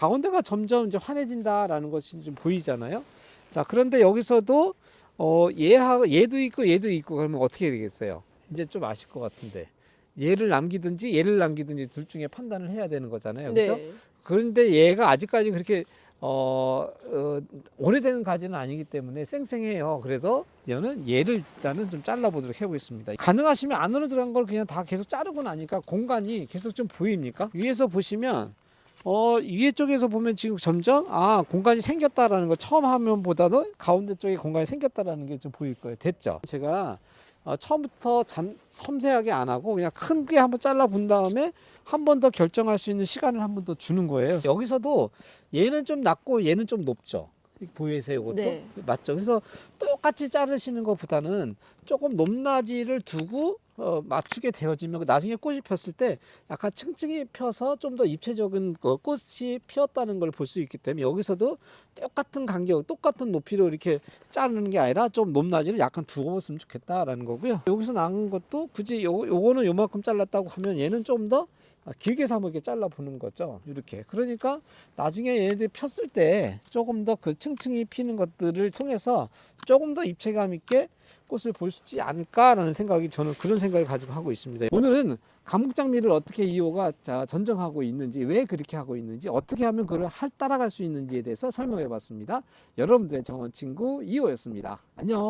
가운데가 점점 이제 환해진다라는 것이 좀 보이잖아요. 자, 그런데 여기서도 어, 얘하 얘도 있고 얘도 있고 그러면 어떻게 되겠어요? 이제 좀 아실 것 같은데. 얘를 남기든지 얘를 남기든지 둘 중에 판단을 해야 되는 거잖아요. 그렇죠? 네. 그런데 얘가 아직까지 그렇게 어, 어, 오래된 가지는 아니기 때문에 쌩쌩해요. 그래서 저는 얘를 일단은 좀 잘라보도록 해보겠습니다. 가능하시면 안으로 들어간 걸 그냥 다 계속 자르고 나니까 공간이 계속 좀 보입니까? 위에서 보시면 어, 위에 쪽에서 보면 지금 점점 아 공간이 생겼다라는 걸 처음 화면보다는 가운데 쪽에 공간이 생겼다라는 게 좀 보일 거예요. 됐죠? 제가 어, 처음부터 잠, 섬세하게 안 하고 그냥 큰 게 한번 잘라 본 다음에 한 번 더 결정할 수 있는 시간을 한 번 더 주는 거예요. 여기서도 얘는 좀 낮고 얘는 좀 높죠. 보이세요, 이것도? 네. 맞죠? 그래서 똑같이 자르시는 것보다는 조금 높낮이를 두고 어, 맞추게 되어지면 나중에 꽃이 폈을 때 약간 층층이 펴서 좀 더 입체적인 그 꽃이 피었다는 걸 볼 수 있기 때문에 여기서도 똑같은 간격, 똑같은 높이로 이렇게 자르는 게 아니라 좀 높낮이를 약간 두고 봤으면 좋겠다라는 거고요. 여기서 나온 것도 굳이 요, 요거는 요만큼 잘랐다고 하면 얘는 좀더 길게 이렇게 잘라 보는 거죠. 이렇게. 그러니까 나중에 얘네들이 폈을 때 조금 더 그 층층이 피는 것들을 통해서 조금 더 입체감 있게 꽃을 볼 수 있지 않을까라는 생각이 저는 그런 생각 을 가지고 하고 있습니다. 오늘은 감목장미를 어떻게 이호가 자, 전정하고 있는지 왜 그렇게 하고 있는지 어떻게 하면 그걸 할 따라갈 수 있는지에 대해서 설명해 봤습니다. 여러분들의 정원 친구 이호였습니다. 안녕.